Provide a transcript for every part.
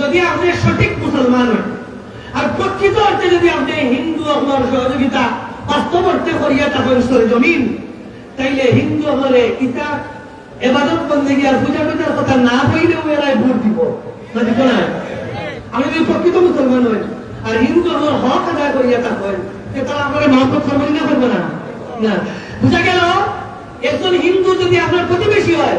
যদি আপনি সঠিক মুসলমান আর প্রকৃত অর্থে যদি আপনি হিন্দু আপনার সহযোগিতা বাস্তব অর্থে করিয়া থাকেন জমিন, তাইলে হিন্দু হলে ইটা এবাদত বন্দেগী আর পূজা পূজার কথা না বইলেও এরাই ভোট দিব। না দিব না? আমি যদি প্রকৃত মুসলমান হই, আর হিন্দু আমার হক আদায় করিয়া থাকেন তারা আপনার মহব্বত করবেন না করবে না? না। বুঝা গেল? একজন হিন্দু যদি আপনার প্রতিবেশী হয়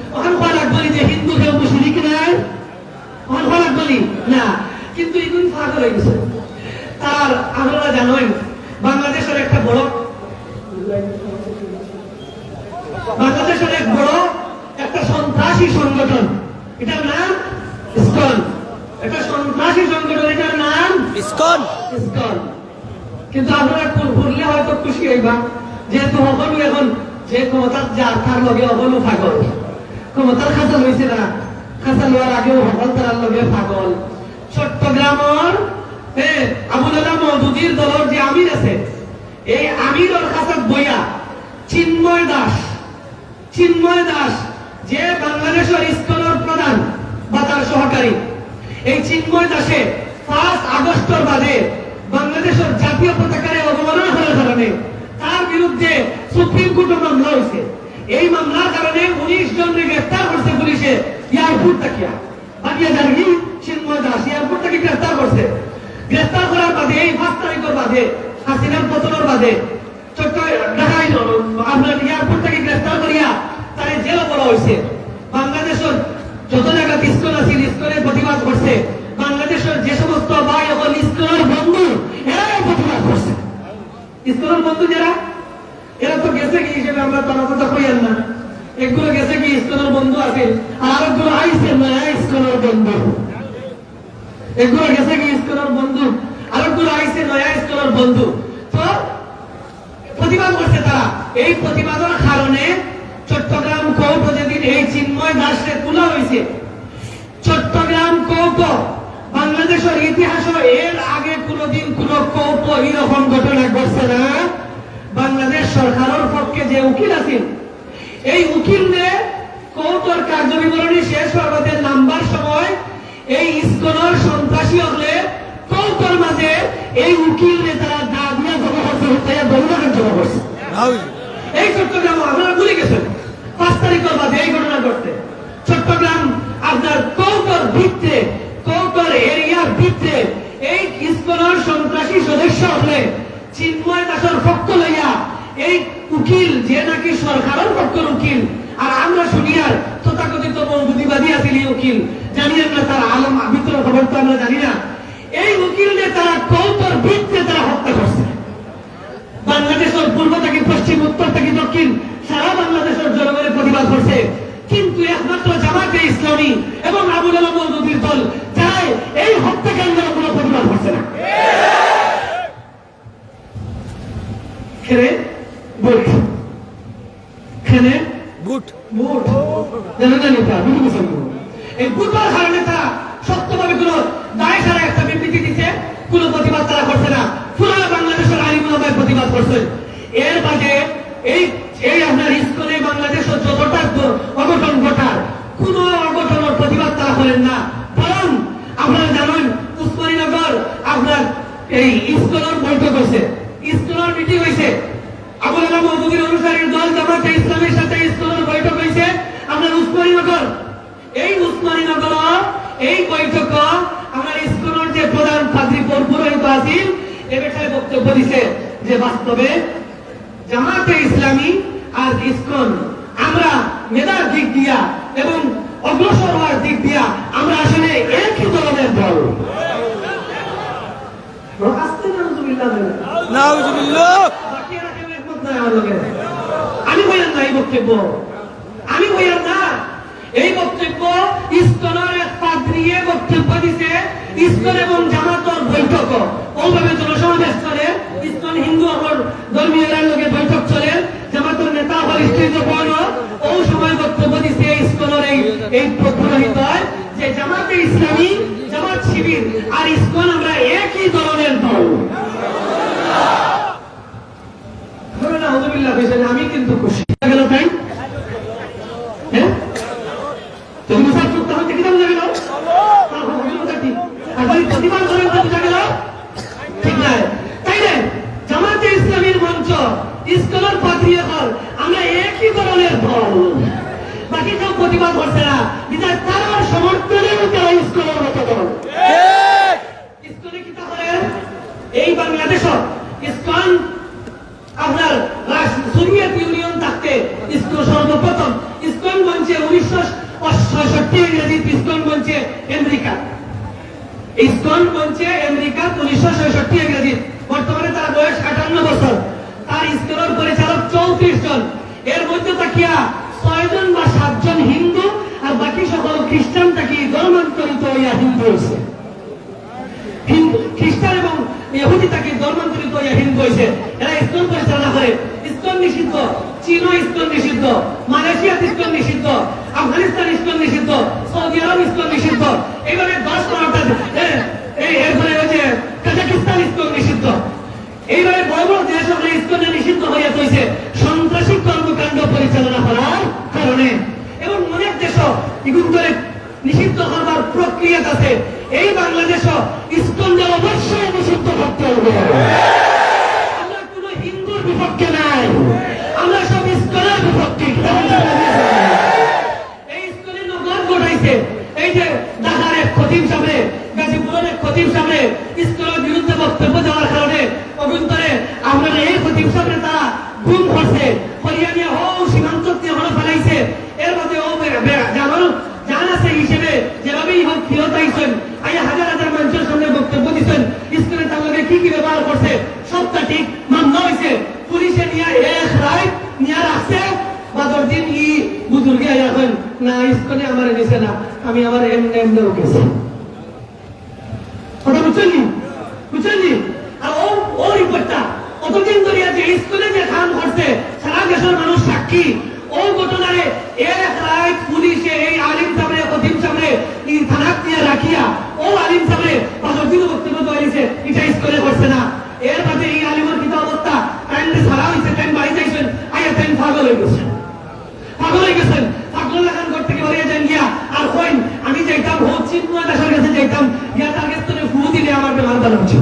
নি ওখান খোয়া যে হিন্দু কেউ মুসলিক নাই ওখান খোয়া রাখব না। কিন্তু এগুলি ফাঁকা হয়ে গেছে। তার আপনারা জানেন বাংলাদেশের একটা বড় বাংলাদেশের এক বড় একটা সন্ত্রাসী সংগঠন। এটার নাম ইসকন। একটা সন্ত্রাসী সংগঠন এটার নাম ইসকন। ইসকন। কিন্তু আপনারা ভুললে হয়তো খুশি হইবা। যেহেতু সকলো এখন যে ক্ষমতার যার তার লগে সকলো পাগল। ক্ষমতার খাতা লইছে না। খাতা লোৱাৰ আগেও সকল তার লগে পাগল। চট্টগ্রামৰ এ, আবুল আলাহ মৌদুদির দলের যে আমির আছে, এই আমিরের খাতাত বইয়া চিন্ময় দাস চিন্ময় দাস, যে বাংলাদেশের ইস্কনের প্রধান বা তার সহকারী, এই চিন্ময় দাসে পাঁচ আগস্টর বাদে বাংলাদেশের জাতীয় পতাকারে অবমাননা করার কারণে তার বিরুদ্ধে সুপ্রিম কোর্টে মামলা হয়েছে। এই মামলার কারণে উনিশ জনকে গ্রেফতার করছে পুলিশে। এয়ারপোর্ট তাকিয়া। দাস, এয়ারপোর্ট গ্রেফতার করছে। গ্রেফতার করার বাদে, এই পাঁচ তারিখের বাদে, হাসিনার পতনের বাদে বাংলাদেশের যত প্রতিবাদ করছে। যে সমস্ত বন্ধু, এরাই প্রতিবাদ করছে। ইস্কনের বন্ধু যারা এরা তো গেছে কি হিসেবে? আমরা তারা কথা না। একগুলো গেছে কি? ইস্কনের বন্ধু আছে। আর আরেকগুলো আইসে নয়া ইস্কনের বন্ধু। এগুলো গেছে কি? ইস্কনের বন্ধু। আরেকগুলো আইসে নয়া ইস্কনের বন্ধু। তো প্রতিবাদ করছে তারা। এই প্রতিবাদের কারণে চট্টগ্রাম কোর্ট যেদিন এই চিন্ময় দাসকে তোলা হয়েছে চট্টগ্রাম কোর্ট বাংলাদেশের ইতিহাস এর আগে কোনোদিন কোন কোর্ট এরকম ঘটনা ঘটছে না। বাংলাদেশ সরকারের পক্ষে যে উকিল আছেন এই উকিলরে কোর্টের কার্যবিবরণী শেষ করবাদের নাম্বার সময় এই ইস্কনের সন্ত্রাসী হলে কোর্টের মাঝে এই উকিলরে তারা দা দিয়া জমা করছে হত্যায় দৌড়ানোর জমা করছে। এই চট্টগ্রাম আপনারা ভুলে গেছেন পাঁচ তারিখের বাদে এই ঘটনা ঘটতে চট্টগ্রাম আপনার কৌকর ভিত্তে কৌকর এরিয়ার ভিত্তে এই ইস্কনের সন্ত্রাসী সদস্য হলে চিন্ময় দাসের পক্ষ লইয়া এই উকিল, যে নাকি সরকারের পক্ষের উকিল, আর আমরা শুনি আর তথাকথিত মৌদুদিবাদী আছিল এই উকিল, জানি আমরা তার আলম ভিতরে খবর তো আমরা জানি না। এই উকিলকে তারা কৌকর ভিত্তে তারা হত্যা করছে। বাংলাদেশের পূর্ব থেকে পশ্চিম, উত্তর থেকে দক্ষিণ, সারা বাংলাদেশের জনগণের প্রতিবাদ করছে। কিন্তু একমাত্র জামাতে ইসলামী এবং আবুল আলম মৌদুদির দল, যারাই এই হত্যাকাণ্ডের কোনো প্রতিবাদ করছে না। খেলে বুট। খেলে বুট। বুট। জানেন না নেতা বুট এই বুটের কারণে তারা সত্যভাবে কোনো দায় সারা একটা বিবৃতি দিচ্ছে কোনো প্রতিবাদ তারা করছে না। পুরো বাংলাদেশের আলিমুলামায় প্রতিবাদ করছেন এর বাদে এই এই আপনার ইস্কনে বাংলাদেশের যতটা অঘটন ঘটার কোন অঘটনের প্রতিবাদ তারা করেন না। বরং আপনারা জানেন উসমানীনগর আপনার এই ইস্কনের বৈঠক হয়েছে। ইস্কনের মিটিং হয়েছে। আবুল আলম অনুসারীর দল জামাতে ইসলামের সাথে ইস্কনের বৈঠক হয়েছে। আপনার উসমানীনগর এই উসমানীনগর এই বৈঠক, আমার ইস্কনের যে প্রধান পাদ্রী পুরোহিত আছিল এ বক্তব্য দিছে যে বাস্তবে জামাতে ইসলামী আর ইসকন, আমরা মেধার দিক দিয়া এবং অগ্রসর হওয়ার দিক দিয়া আমরা আসলে একই ধরনের দল। আসতে না আমি ইস্তনের দিছে জামাতর বৈঠক ওভাবে জনসমাবেশ নেতা বরিষ্ঠিত বন ও সময় বক্তব্য দিচ্ছে ইসকনের এই এই পুরোহিত হয় যে জামাতে ইসলামী জামাত শিবির আর ইসকন আমরা একই ধরনের দল ধরুন আহমদুল্লাহ কইছেন আমি কিন্তু খুশি গেল তাই হ্যাঁ তুমি সব চুপ তাহলে কি বোঝা গেল আপনি প্রতিবাদ করেন তো বোঝা গেল ঠিক না তাই না জামাতে ইসলামীর মঞ্চ ইসকলার পাত্রিয়া হল আমরা একই ধরনের দল বাকি কেউ প্রতিবাদ করছে না বিধায় তার সমর্থনে তারা ইসকলার মতো দল ইসকনে কি তাহলে এই বাংলাদেশ ইসকন আপনার রাস- সোভিয়েত ইউনিয়ন থাকতে ইসকন সর্বপ্রথম ইসকন মঞ্চে উনিশশো ছয়ষট্টি ইংরেজিত ইসকন মঞ্চে আমেরিকা। ইসকন মঞ্চে আমেরিকা উনিশশো ছয়ষট্টি ইংরেজিত বর্তমানে তার বয়স আটান্ন বছর। তার ইসকনের পরিচালক চৌত্রিশ জন। এর মধ্যে তাকিয়া ছয়জন বা সাতজন হিন্দু আর বাকি সকল খ্রিস্টান তাকি ধর্মান্তরিত হইয়া হিন্দু হয়েছে হিন্দু, খ্রিস্টান এবং ইহুদি তাকে ধর্মান্তরিত হইয়া হিন্দু হয়েছে এরা ইসকন পরিচালনা করে। ইসকন নিষিদ্ধ। চীন ইসকন নিষিদ্ধ মালয়েশিয়া ইসকন নিষিদ্ধ আফগানিস্তান ইসকন নিষিদ্ধ সৌদি আরব ইসকন নিষিদ্ধ। এইভাবে দশ বারোটা হ্যাঁ, এরপরে যে কাজাকিস্তান ইসকন নিষিদ্ধ। এইভাবে বড় বড় দেশ হলে ইসকনে নিষিদ্ধ হইয়া চলছে। সন্ত্রাসী কর্মকাণ্ড পরিচালনা করার কারণে। এবং অনেক দেশ ইগুন নিষিদ্ধ হবার প্রক্রিয়া আছে। এই বাংলাদেশ ইস্কনকে অবশ্যই নিষিদ্ধ করতে হবে। আমরা কোন হিন্দুর বিপক্ষে নাই। আমরা সব এর মধ্যে ও জানো আছে হিসেবে যেভাবেই হোক ফিরত আইছেন। হাজার হাজার মানুষের সামনে বক্তব্য দিচ্ছেন স্কুলে কি কি ব্যবহার করছে, সবটা ঠিক মান্য হয়েছে পুলিশে নিয়ে এক রায় নিয়ে রাখছে বাদর দিন ই বুজুর্গে আইয়া হন না স্কুলে আমার নিছে না আমি আমার এমনি এমনি কথা বুঝছেন বুঝছেন আর ও ও রিপোর্টটা অতদিন যে স্কুলে যে কাম করছে, সারা দেশের মানুষ সাক্ষী। ও ঘটনারে এক রায় পুলিশে এই আলিম সামনে সামনে নিয়ে রাখিয়া, ও আলিম সামনে বাদরদিন বক্তব্য এটা স্কুলে করছে না। এর মাঝে এই আলিমের কিতা অবস্থা? সারা হয়েছে টাইম বাড়ি যাইছেন আইয়া টাইম পাগল হয়ে গেছে পাগল হয়ে গেছেন। পাগল বাড়িয়ে যান গিয়া আমি যাইতাম বহুত চিন্ময় দাসের কাছে যাইতাম। গিয়া তার কাছে তো ফু দিলে আমার বেমার ভালো হচ্ছে।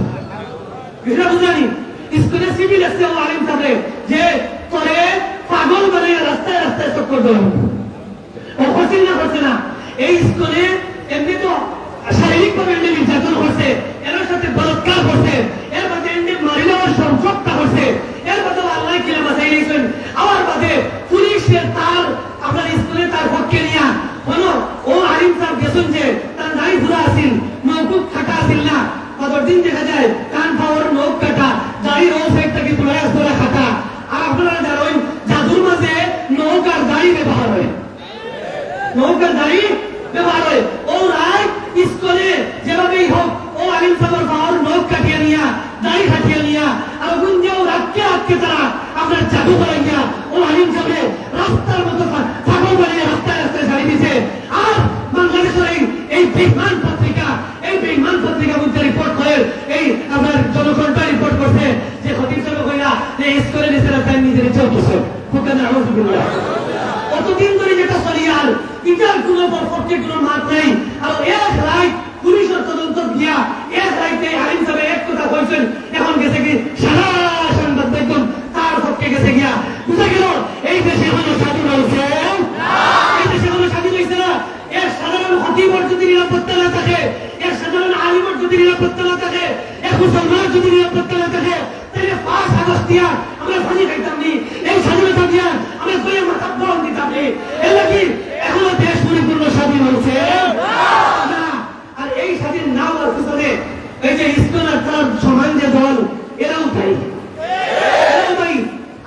এটা বুঝানি স্কুলে সিভিল আসছে ও আলিম সাহেব যে তোরে পাগল বানাইয়া রাস্তায় রাস্তায় চক্কর দেওয়া ও করছে না করছে না। এই স্কুলে এমনি তো শারীরিক ভাবে এমনি নির্যাতন করছে এর সাথে বলৎকার করছে। এর মধ্যে এমনি মারিলেওয়ার সংসদটা করছে। এর মধ্যে আল্লাহ বাঁচাই নিয়েছেন আমার বাদে পুলিশের তার আপনার স্কুলে তার পক্ষে কোনো ও আলিম সাহেব গেছেন যে, তার দাড়ি ঘুরা আসিল নৌকুক খাটা আসিল না। কতদিন দেখা যায় কান পাওয়ার নখ কাটা দাড়ি ও সাইড থেকে তুলে আসলে খাটা আর আপনারা জানেন জাদুর মাঝে নৌকার দাড়ি ব্যবহার হয় নৌকার দাড়ি ব্যবহার হয় ও রায় স্কুলে যেভাবেই হোক ও আলিম সাগর পাওয়ার নখ কাটিয়ে নিয়া দাড়ি কাটিয়ে নিয়া আর গুঞ্জে ও রাতকে রাতকে তারা আপনার জাদু করাইয়া ও আলিম সাহেব রাস্তার মতো পা- পাগল বানিয়ে রাস্তায় রাস্তায় ছাড়ি দিছে আর বাংলাদেশের এই এই বেইমান পত্রিকা এই বেইমান পত্রিকা মধ্যে রিপোর্ট করে এই আপনার জনকণ্ঠ রিপোর্ট করছে যে খতিব সাহেব কইরা যে স্কুলে নিচে রাস্তায় নিজের চলতেছে ফুকানা আলহামদুলিল্লাহ কতদিন ধরে যেটা চলি আর এটার কোনো মাত নাই আর এক রায় পুলিশের তদন্ত দিয়া এক রাইতে আইন সাহেব এক কথা কইছেন এখন গেছে কি সারা সংবাদ মাধ্যম তার পক্ষে গেছে গিয়া বুঝা গেল এই দেশে কোনো স্বাধীন হয়েছে এই দেশে কোনো স্বাধীন হয়েছে না এর সাধারণ খতিবর যদি নিরাপত্তা না থাকে এর সাধারণ আলিমর যদি নিরাপত্তা না থাকে এক মুসলমানের যদি নিরাপত্তা না থাকে তাহলে পাঁচ আগস্ট দিয়া আমরা ফাঁসি খাইতাম নি এই স্বাধীনতা দিয়া আমরা কয়ে মাথা বরণ দিতাম নি এর লাগি এখনও দেশ পরিপূর্ণ স্বাধীন হয়েছে না আর এই স্বাধীন না হওয়ার পিছনে এই যে ইস্কন আর তার সমান যে দল এরাও তাই এরাও তাই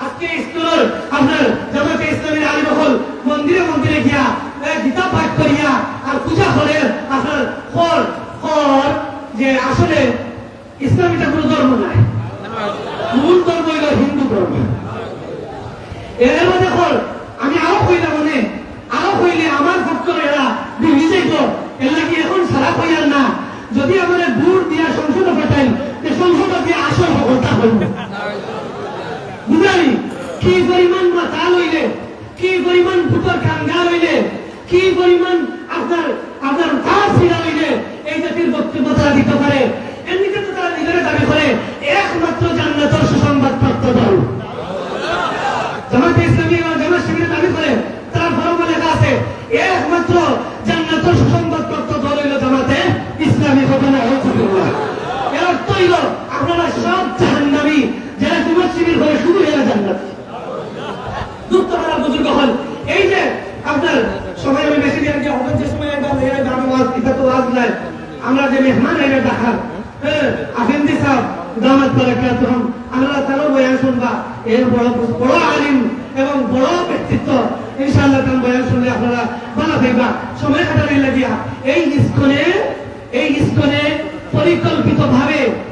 আজকে ইস্কনের আপনার জামাতে ইসলামের আলী বহল মন্দিরে মন্দিরে গিয়া এ, গীতা পাঠ করিয়া আর পূজা করে আপনার খর খর যে আসলে ইসলামীটা কোনো ধর্ম নাই মূল ধর্ম হইল হিন্দু ধর্ম এর মধ্যে হল আমি আরও কইলাম মানে আরও কইলে আমার পক্ষ এরা বিভিজে গো এর লাগি এখন সারা কইয়ার না যদি আমাদের ভোট দিয়া সংসদ পাঠাই যে সংসদ দিয়ে আসল হতা হইব বুঝালি কি পরিমাণ মাথা লইলে কি পরিমাণ ভূতর কাঙ্গা লইলে কি পরিমাণ আপনার আপনার তার ছিড়া লইলে এই জাতির বক্তব্যতা দিতে পারে এমনিতে তো তারা নিজেরা দাবি করে একমাত্র জান্নাতর সুসংবাদ প্রাপ্ত দল জামাতে ইসলামী এবং জামাত শিবিরের দাবি করে তার ফরমে লেখা আছে একমাত্র জান্নাতর সুসংবাদ প্রাপ্ত দল হইল জামাতে ইসলামী ঘটনা হয়েছে এর আপনারা সব জাহান্নামী যারা জামাত শিবির করে শুধু এরা জান্নাত। দুঃখহারা বুজুর্গ হন। এই যে আপনার সময় আমি বেশি দিয়ে যে হবে যে সময় একবার এই আমি ওয়াজ এটা তো ওয়াজ নাই। আমরা যে মেহমান এনে দেখার হ্যাঁ আফিন্দি সাহেব দামাত বারাকাতুহুম আমরা তারও বয়ান শুনবা। এর বড় বড় আলিম এবং বড় ব্যক্তিত্ব। ইনশাআল্লাহ তার বয়ান শুনলে আপনারা ভালো থাকবা। সময় কাটানোর লাগিয়া এই ইস্কনে এই ইস্কনে পরিকল্পিত ভাবে হিন্দু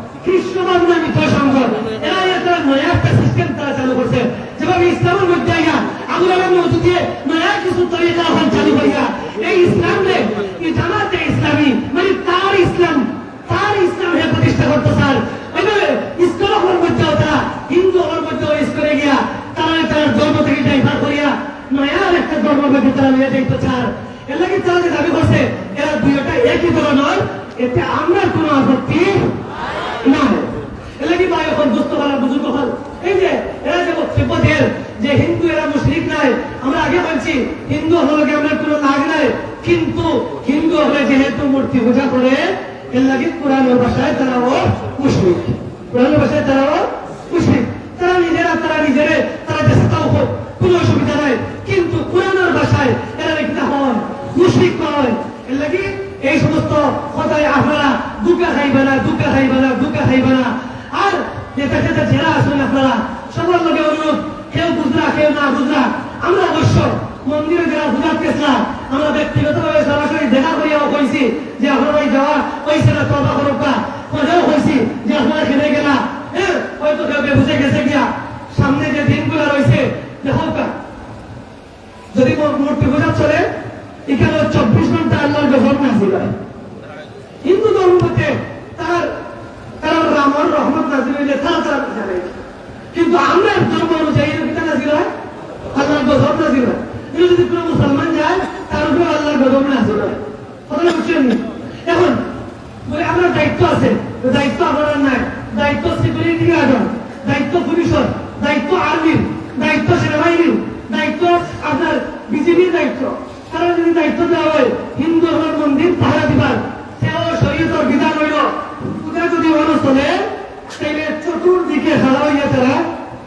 কৃষ্ণ ভাবনা মৃত সঙ্গ এরা একটা নয়া একটা সিস্টেম তারা চালু করছে। যেভাবে ইসলামের মধ্যে আইয়া আগুলার মধ্যে দিয়ে নয়া কিছু তরিকা হন চালু করিয়া এই ইসলাম রে এই জামাতে ইসলামী মানে তার ইসলাম তার ইসলাম হে প্রতিষ্ঠা করতে স্যার এভাবে ইস্কন হওয়ার মধ্যে তারা হিন্দু হওয়ার মধ্যে ইস্কনে গিয়া তারা তার ধর্ম থেকে ডাইভার করিয়া নয়ার একটা ধর্ম মধ্যে তারা নিয়ে যাইতে চার এর লাগে তারা যে দাবি করছে এরা দুইটা একই ধরনের এতে আমরা কোনো আপত্তি না এলাকি ভাই এখন দুস্থ হল বুজুর্গ হল এই যে এরা যে বক্তব্য দেন যে হিন্দু এরা মুসলিম নাই আমরা আগে বলছি হিন্দু হলে আমরা কোনো লাগ নাই কিন্তু হিন্দু হলে যেহেতু মূর্তি পূজা করে এর লাগে কোরআনের ভাষায় তারাও মুসলিম কোরআনের ভাষায় তারাও মুসলিম তারা নিজেরা তারা নিজেরে তারা দেশে তাও হোক কোনো অসুবিধা নাই কিন্তু কোরআনের ভাষায় এরা লিখতে হন মুসলিম হয় এর লাগে এই সমস্ত কথায় আপনারা দুকা খাইবে না দুকা খাইবে না দুকা খাইবে না আর যেটা যেটা জেলা আসুন আপনারা সবার লোকে অনুরোধ কেউ বুঝরা কেউ না বুঝরা আমরা অবশ্য মন্দিরে যারা বুঝার গেছিলাম আমরা ব্যক্তিগতভাবে সরাসরি দেখা করিয়াও কইছি যে আপনার ওই যাওয়া হয়েছে না তবা করবা মজাও হয়েছি যে আপনারা খেলে গেলা হ্যাঁ হয়তো কেউ বুঝে গেছে গিয়া সামনে যে দিনগুলো রয়েছে দেখো কা যদি মূর্তি পূজা চলে এখানে চব্বিশ ঘণ্টা আল্লাহর নাজিল হিন্দু ধর্মতে তার তার রামর রহমত নাজিল হইলে তারা তারা কিন্তু আমরা ধর্ম অনুযায়ী এটা নাজিল হয়, আল্লাহর গজব নাজিল হয়। কিন্তু যদি কোনো মুসলমান যায়, তার উপরে আল্লাহর গজব নাজিল হয়। কথাটা বুঝছেন এখন, বলে আপনার দায়িত্ব আছে, দায়িত্ব আপনার নাই। দায়িত্ব সিকিউরিটি গার্ডন দায়িত্ব পুলিশের, দায়িত্ব আর্মির দায়িত্ব সেনাবাহিনীর, দায়িত্ব আপনার বিজেপির দায়িত্ব। তারা যদি দায়িত্ব দেওয়া হয়। হিন্দু হল মন্দির পাহারা দিবার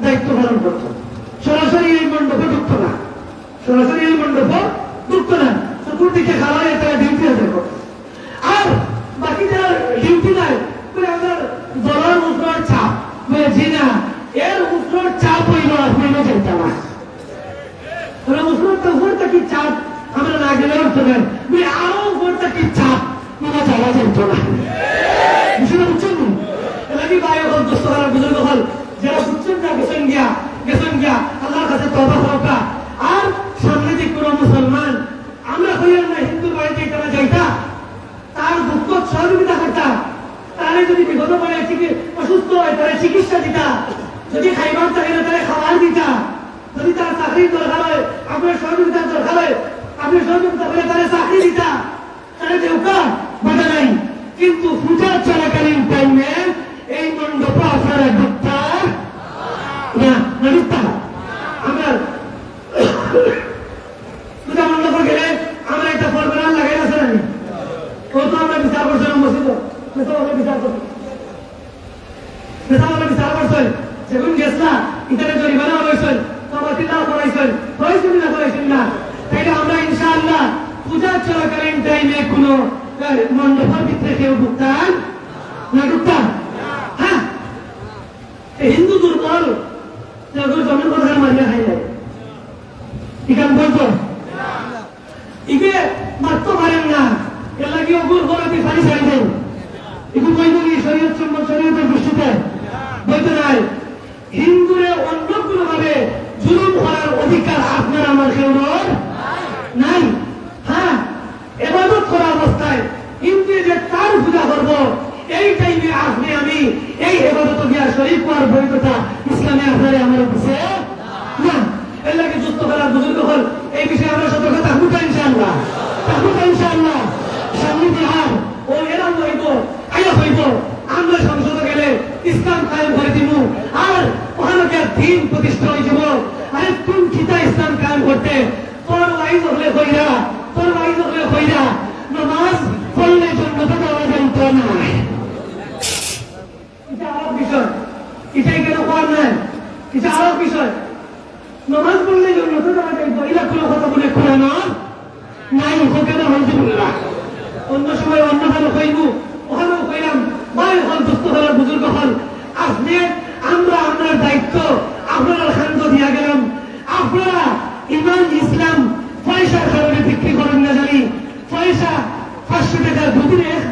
দায়িত্ব পালন করত। সরাসরি এই মণ্ডপে ঢুকত না। সরাসরি এই মণ্ডপ ঢুকত না। চতুর্দিকে হইয়া তারা ডিউটি আদায় করত আর বাকি যারা ডিউটি নাই বলে আপনার দলের উপর চাপ বলে জি না এর উপর চাপ হইল আপনি যাইতে না ওরা মুসলমানটা উপরটা কি চাপ আমরা বাড়িতে তারা তার দুঃখ, সহযোগিতা করতা। তারে যদি বিগত পরে অসুস্থ হয়, তারা চিকিৎসা দিতা। যদি খাইবার থাকে না তাহলে খাবার দিতা। যদি তার চাকরির দরকার হয়, আপনার দরকার আপনি সহযোগিতা করে তারা চাকরি দিতা তারা দেউকা বাধা নাই। কিন্তু পূজা চলাকালীন টাইমে এই মণ্ডপ আপনারা ঢুকতা না না ঢুকতা আমরা পূজা মণ্ডপে গেলে আমরা একটা ফলবেড়াল লাগাই আছে না ও তো আমরা বিচার করছি, না মসজিদ? তো আমরা বিচার করছি। নেতাওয়ালা বিচার করছেন যেগুন গেছলা ইতারে জরিমানা হয়েছেন তবাতিল্লাহ করাইছেন হয়েছেন না করাইছেন না তাইলে আমরা চলাকালীন টাইমে কোনো মণ্ডপের ভিতরে কেউ ঢুকতাম? না ঢুকতাম? হ্যাঁ হিন্দু দুর্বল। কথা মারিয়া খাই যায় ইখান বলতো ইকে মারতে পারেন না। এর লাগি অগুর গলাতে ফাড়ি ছাড়ি দেন এগুলো কইব কি শরীয়ত সম্মত শরীয়তের দৃষ্টিতে বলতে নাই হিন্দুরে অন্য কোনো ভাবে জুলুম করার অধিকার আপনার আমার কেউ নাই হ্যাঁ এবাদত করা অবস্থায় হিন্দু যে তার পূজা করব এই টাইমে আপনি আমি এই এবাদত গিয়া শরীফ হওয়ার বৈধতা ইসলামে আপনারে আমার কাছে না। যুক্ত করার বুজুর্গ হল, এই বিষয়ে আমরা সতর্ক থাকব ইনশাআল্লাহ। ইনশাআল্লাহ। সামনে বিহার, ও হইব হইব। আমরা সংসদে গেলে ইসলাম কায়েম করে দিব আর ওখানে দিন প্রতিষ্ঠা হয়ে যাব। আরে কোন খিতা ইসলাম কায়েম করতে? তোর ওয়াইজ হলে কইরা তোর ওয়াইজ হলে কইরা নামাজ পড়লে জন্য তো দেওয়া না এটা আরব বিষয় কথা নাই অন্য সময় অন্য ভালো হইব ওখানেও কইলাম ভাই হল দুস্থ হল বুজুর্গ হল আপনি আমরা আপনার দায়িত্ব আপনারা খান্ত দিয়া গেলাম আপনারা ইমান ইসলাম পয়সার কারণে বিক্রি করেন না জানি পয়সা পাঁচশো টাকা দুদিনে এক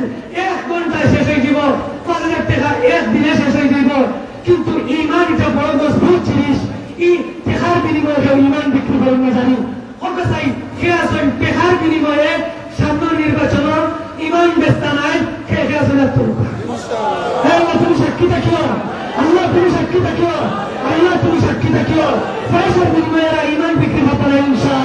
এক ঘন্টায় শেষ হয়ে যাব পাঁচ হাজার টাকা এক দিনে শেষ হয়ে যাব কিন্তু ইমান এটা বড় মজবুত জিনিস ই টেকার বিনিময়ে কেউ ইমান বিক্রি করেন না জানি হকে চাই খেয়ে আসেন টেকার বিনিময়ে সামনে নির্বাচন ইমান বেস্তা নাই খেয়ে খেয়ে আসেন এত হ্যাঁ আল্লাহ তুমি সাক্ষী দেখিও আল্লাহ তুমি সাক্ষী দেখিও আল্লাহ তুমি সাক্ষী দেখিও পয়সার বিনিময়ে এরা ইমান বিক্রি করতে না ইনশাআল্লাহ আপনার বাবা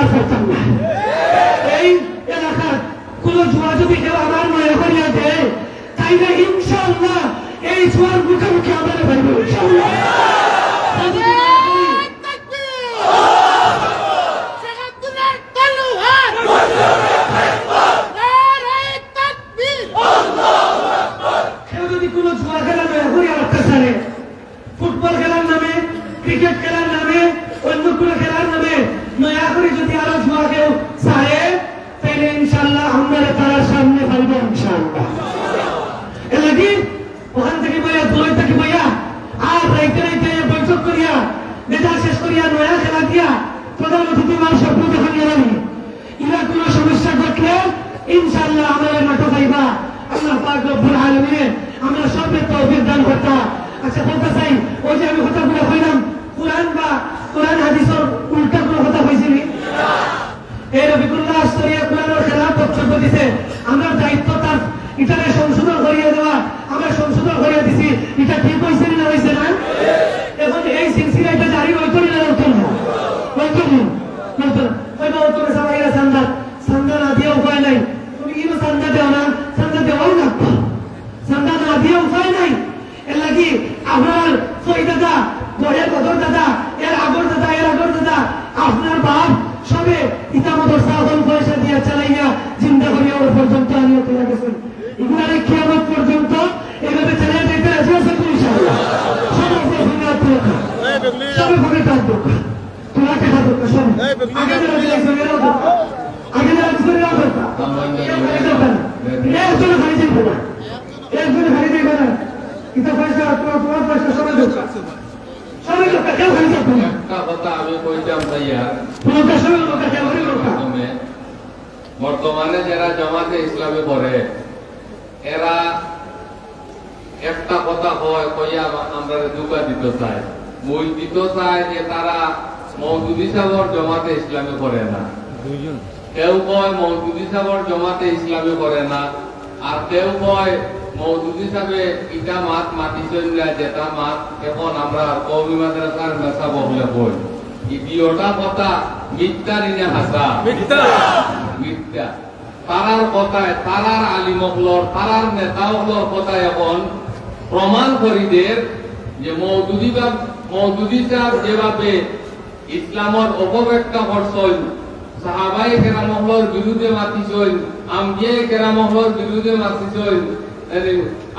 আর করতাম না এই এলাকার কোন জুয়া যদি কেউ আমার নয়া করিয়া দেয়, তাইলে ইনশাল্লাহ এই জুয়ার মুখোমুখি আমাদের পাইব ইনশাল্লাহ যদি না করি, সেখানে তলোয়ার নারায়ে তাকবীর কেউ যদি কোন জুয়া খেলা নয়া করিয়া রাখতে চায় ফুটবল খেলার নামে ক্রিকেট খেলার নামে অন্য কোনো খেলার নামে নয়া করে যদি আরও জুয়া কেউ চায় তাইলে ইনশাল্লাহ আমরা তারা সামনে পাইব ইনশাল্লাহ এলাকি ওখান থেকে বইয়া দোলাই থেকে বইয়া আর রাইতে রাইতে বৈঠক করিয়া বেজা শেষ করিয়া নয়া খেলা দিয়া প্রধান অতিথি মান স্বপ্ন দেখা নিয়ে যাবি ইরা কোনো সমস্যা ঘটলে ইনশাআল্লাহ আমাদের মাঠে পাইবা আল্লাহ পাক রব্বুল আলামিনে আমরা সবের তৌফিক দান করতা। আচ্ছা বলতে চাই, ওই যে আমি কথা বলে কইলাম, কোরআন বা কোরআন হাদিসের উল্টা কোনো কথা কইছিনি এই রবিকুল্লাহ আস্তরিয়া কোরআনের খেলাফ বক্তব্য দিছে। আমরা দায়িত্ব তার এটাকে সংশোধন করিয়ে দেওয়া। আমরা সংশোধন করিয়ে দিছি। এটা ঠিক হয়েছে না হয়েছে না? এখন এই সিলসিলা এটা জারি হইতো না হইতো না হইতো না হইতো না ওই বা তোর সবাই সান্দা সান্দা না দিয়ে উপায় নাই তুমি কি সান্দা দেও না সান্দা দেওয়াই না সান্দা না দিয়ে উপায় নাই এর লাগি আপনার সই দাদা বড়ের বদর দাদা এর আগর দাদা এর আগর দাদা আপনার বাপ সবে ইতামতর সাহন পয়সা দিয়া চালাইয়া চিন্তা করিয়া ওর পর্যন্ত আনিয়া তুলে গেছেন এগুলারে কিয়ামত পর্যন্ত এভাবে চালিয়ে যেতে রাজি আছে তো ইনশাআল্লাহ সবাই যে ভূমি আর তুলে খা সবে ভূমি তার দোক তোলা টাকা দোক সব আগে যারা দিয়েছে এরাও দোক আগে যারা দিয়েছে এরাও দোক কেউ খালি যাবে না একজনে খালি যাবে না একজনে খালি যাবে না ইতা পয়সা তোমার তোমার পয়সা সবাই দোক সবাই দোক কেউ খালি যাবে না একটা কথা আমি কইতাম ভাইয়া লোকা সবাই লোকা কেউ খালি লোকা প্রথমে বর্তমানে যারা জামাতে ইসলামে পড়ে। এরা একটা কথা হয় কইয়া আমরা দুকা দিতে চাই। মই দিতে চাই যে তারা মৌদুদি সাগর জমাতে ইসলামে করে না। কেউ কয় মৌদুদি সাগর জমাতে ইসলামে করে না। আর কেউ কয় মৌদুদি হিসাবে ইটা মাত মাতিছেন না যেটা মাত এখন আমরা কৌমি মাদ্রাসার মেসা বহলে বই ইডিওটা কথা মিথ্যা নিনে হাসা? মিথ্যা। মিথ্যা। তারার কথায় তারার আলিমহলর তারার নেতাহলর কথায় এখন প্রমাণ করিদের যে মৌদুদি বা মৌদুদি সাহেব যেভাবে ইসলামর অপব্যাখ্যা করছেন সাহাবাই কেরামহলর বিরুদ্ধে মাতিছেন আমগিয়ে কেরামহলর বিরুদ্ধে মাতিছেন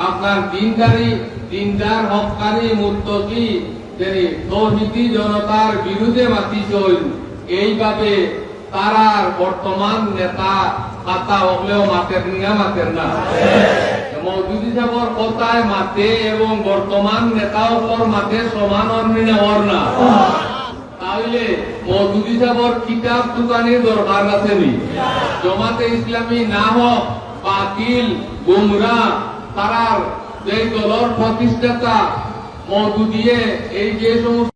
আপনার দিনদারি, দিনদার হকারি মুত্তকি তৌহিদি জনতার বিরুদ্ধে মাতিছেন। এইভাবে তারার বর্তমান নেতা কাতা হলেও মাতের না মাতের না। মৌদুদি সাহেবর কথায় মাতে এবং বর্তমান মাতে সমান না। তাহলে মৌদুদি সাহেবর কিতাব দোকানের দরকার আছে নি? জমাতে ইসলামী না হোক, বাতিল, গুমরা, তারার যে দলর প্রতিষ্ঠাতা মৌদুদিয়ে এই যে সমস্ত